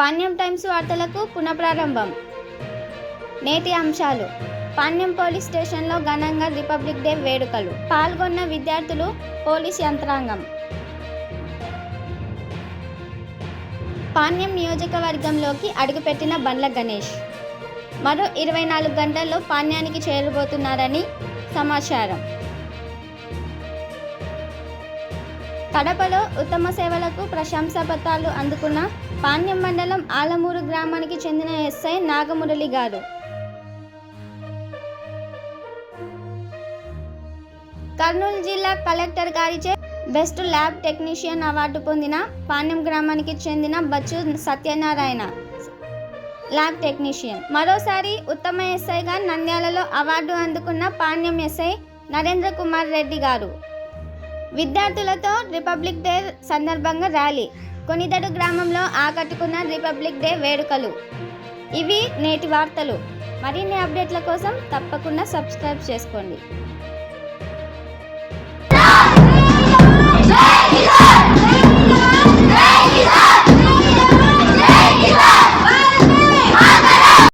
Panyam times వార్తలకు పునఃప్రారంభం. నేటి అంశాలు. పాణ్యం పోలీస్ స్టేషన్లో ఘనంగా రిపబ్లిక్ డే వేడుకలు. పాల్గొన్న విద్యార్థులు పోలీస్ యంత్రాంగం. పాణ్యం నియోజకవర్గంలోకి అడుగుపెట్టిన బండ్ల గణేష్. మరో ఇరవై నాలుగు గంటల్లో పాణ్యానికి చేరబోతున్నారని సమాచారం. కడపలో ఉత్తమ సేవలకు ప్రశంసా పత్రాలు అందుకున్న పాణ్యం మండలం ఆలమూరు గ్రామానికి చెందిన ఎస్ఐ నాగమురళి గారు. కర్నూలు జిల్లా కలెక్టర్ గారిచే బెస్ట్ ల్యాబ్ టెక్నీషియన్ అవార్డు పొందిన పాణ్యం గ్రామానికి చెందిన బచ్చు సత్యనారాయణ ల్యాబ్ టెక్నీషియన్. మరోసారి ఉత్తమ ఎస్ఐగా నంద్యాలలో అవార్డు అందుకున్న పాణ్యం ఎస్ఐ నరేంద్ర కుమార్ రెడ్డి గారు. విద్యార్థులతో రిపబ్లిక్ డే సందర్భంగా ర్యాలీ. కొనిదడు గ్రామంలో ఆకట్టుకున్న రిపబ్లిక్ డే వేడుకలు. ఇవి నేటి వార్తలు. మరిన్ని అప్డేట్ల కోసం తప్పకుండా సబ్స్క్రైబ్ చేసుకోండి.